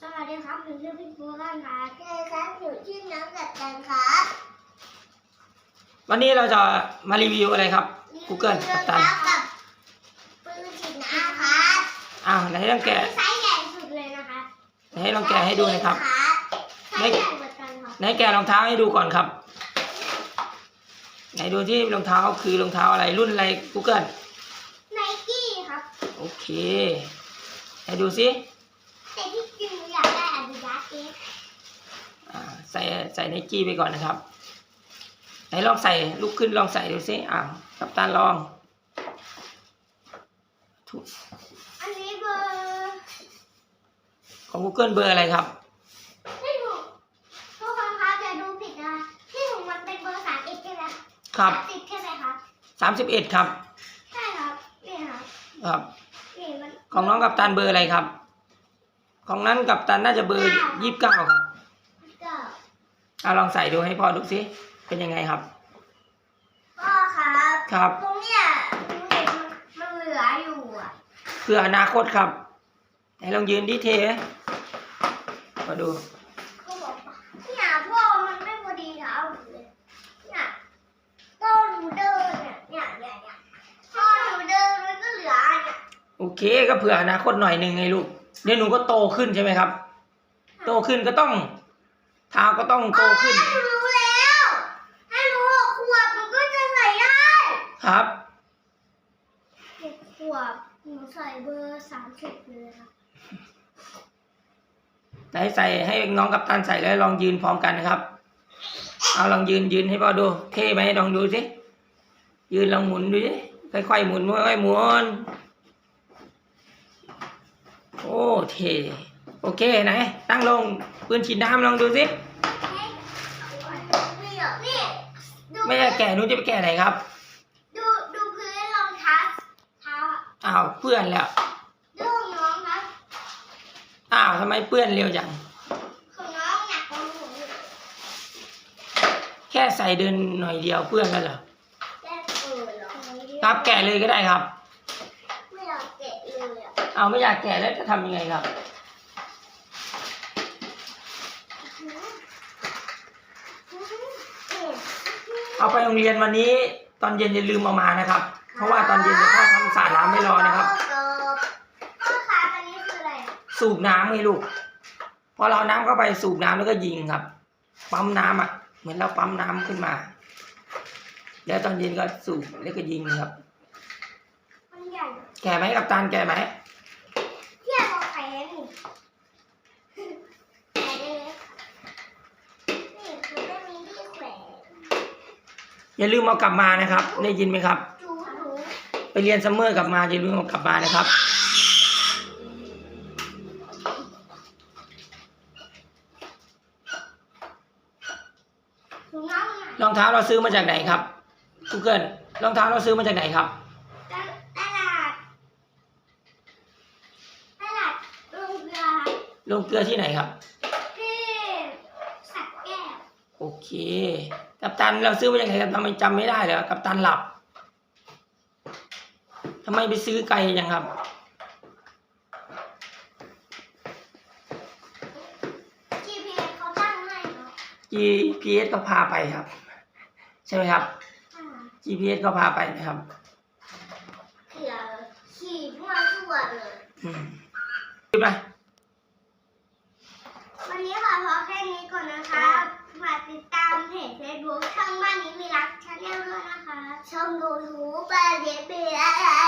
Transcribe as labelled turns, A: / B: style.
A: สวัสดีครับหนูชื่อพี่ปูกันครับ
B: ใช่ครับหนูชื่อน้องกับตันครับ
C: วันนี้เราจะมารีวิวอะไรครับ Google
B: กั
C: กั
B: ป
C: ป
B: ตั
C: ตั
B: น
C: น
B: กับปืนฉีดน้ำครับ
C: อ้าวไหนลองแกะ
A: ไซส์ใหญ่สุดเลยนะคะ
C: ไหนลองแกะให้ดูหนะครับ
A: ไซส์ใหญ่เหมือนกันครับ
C: ไหนแกะรองเท้าให้ดูก่อนครับ ไหนดูที่รองเท้าคือรองเท้าอะไรรุ่นอะไร Google
A: ไนกี้ครับ
C: โอเคไหนดูซิ ใส่ใส่ไนกี้ไปก่อนนะครับไหนลองใส่ลุกขึ้นลองใส่ดูซิอ้าวกัปตันลองถูก
A: อันนี้เบอร์
C: ของ Google เบอร์อะไรครับ
A: ที่ถูกทุกคนคะจะดูผิดนะที่ถูกมันเป็นเบอร์สามเอ็ดใช่ไหม
C: ครับ
A: สิบใช่ไหมครับ
C: สามสิบเอ็ดครับ
A: ใช่ครับนี่ครับ
C: ครับ
A: นี่มัน
C: ของน้องกัปตันเบอร์อะไรครับ ของนั้นกัปตันน่าจะเบอร์ยี่สิบเก้าครับ
A: ก็
C: เอาลองใส่ดูให้พ่อดูสิ เป็นยังไงครับ
A: ก็ครับ
C: ครับ
A: ตรงเนี้ยหนูเห็นมันมันเหลืออยู่อะ
C: เพื่ออนาคตครับ ไหนลองยืนดิเทมาดู
A: ก็บอกว่าเนี่ยพ่อมันไม่พอดีเท้าหนูเลยเนี่ยต้นหนูเดินเนี่ยเนี่ยเนี่ยเนี่ยพ่อหนูเดินมันก็เหลืออันเนี่ย
C: โอเคก็เผื่ออนาคตหน่อยหนึ่งไงลูก เดี๋ยวหนูก็โตขึ้นใช่ไหมครับ โตขึ้นก็ต้องเท้าก็ต้องโตขึ้น
A: หนูรู้แล้วถ้าหนูหกขวบหนูก็จะใส่ได้
C: ครับ
A: หกขวบหนูใส่เบอร์สามสิบเลยครับ
C: ไหนใส่ให้น้องกัปตันใส่แล้วลองยืนพร้อมกันนะครับ เอาลองยืนยืนให้พ่อดู เท่ไหมลองดูสิยืนลองหมุนดูสิค่อยๆหมุนค่อยๆหมุน โอ้เท่โอเคไหน ตั้งลงปืนฉีดน้ำลองดูสิ
A: นี่เหรอนี่ดู
C: ไม่ได้แก่หนูจะไปแก่ไหนครับ
A: ดูดูพื้นรองเท้าเท้าอะ
C: อ้าวเพื่อนแล้ว
A: ดูของน้องครับ
C: อ้าวทำไมเปื้อนเร็วจัง
A: ของน้องหนักกว่าหนูอีก
C: แค่ใส่เดินหน่อยเดียวเปื้อนแล้วเหรอ
A: แค่เปิดเหรอ
C: ครับแก่เลยก็ได้ครับ
A: ไม่อยากแกะ เลยอะ
C: เอาไม่อยากแก่แล้วจะทำยังไงครับเอาไปโรงเรียนวันนี้ตอนเย็นอย่าลืมเอามานะครับ เพราะว่าตอนเย็นเดี๋ยวพ่อทำสระน้ำไม่รอนะครับ
A: พ่อคะอันนี้คืออะไร
C: สูบน้ำไงลูกพอเราเอาน้ำเข้าไปสูบน้ำแล้วก็ยิงครับ ปั๊มน้ำอะ เหมือนเราปั๊มน้ำขึ้นมา แล้วตอนเย็นก็สูบแล้วก็ยิงครับ
A: มันใหญ่
C: แก่ไหมกับตานแก่ไหม
A: อ
C: ย่าลืมเอากลับมานะครับ ได้ยินไหมครับ ไปเรียนซัมเมอร์กลับมาอย่าลืมเอากลับมานะครับรองเท้าเราซื้อมาจากไหนครับ Google รองเท้าเราซื้อมาจากไหนครับ
A: ตลาดตลาดโรงเกลือ
C: โรงเกลือที่ไหนครับ
A: ที่สักแก้ว
C: โอเค กัปตันเราซื้อมาจากไหนครับทำไมจำไม่ได้เหรอกัปตันหลับทำไมไปซื้อไกลจังครับ
A: GPS เขาตั้งให้เนาะ
C: GPS ก็พาไปครับ ใช่ไหมครับ
A: อ่า
C: GPS ก็พาไปนะครับ
A: เผื่อขี่ทั่วทั่วเลย
C: อืมคลิปนะ
A: วันนี้ขอพอแค่นี้ก่อนนะคะฝากติดตามเพจ Facebook ช่องบ้า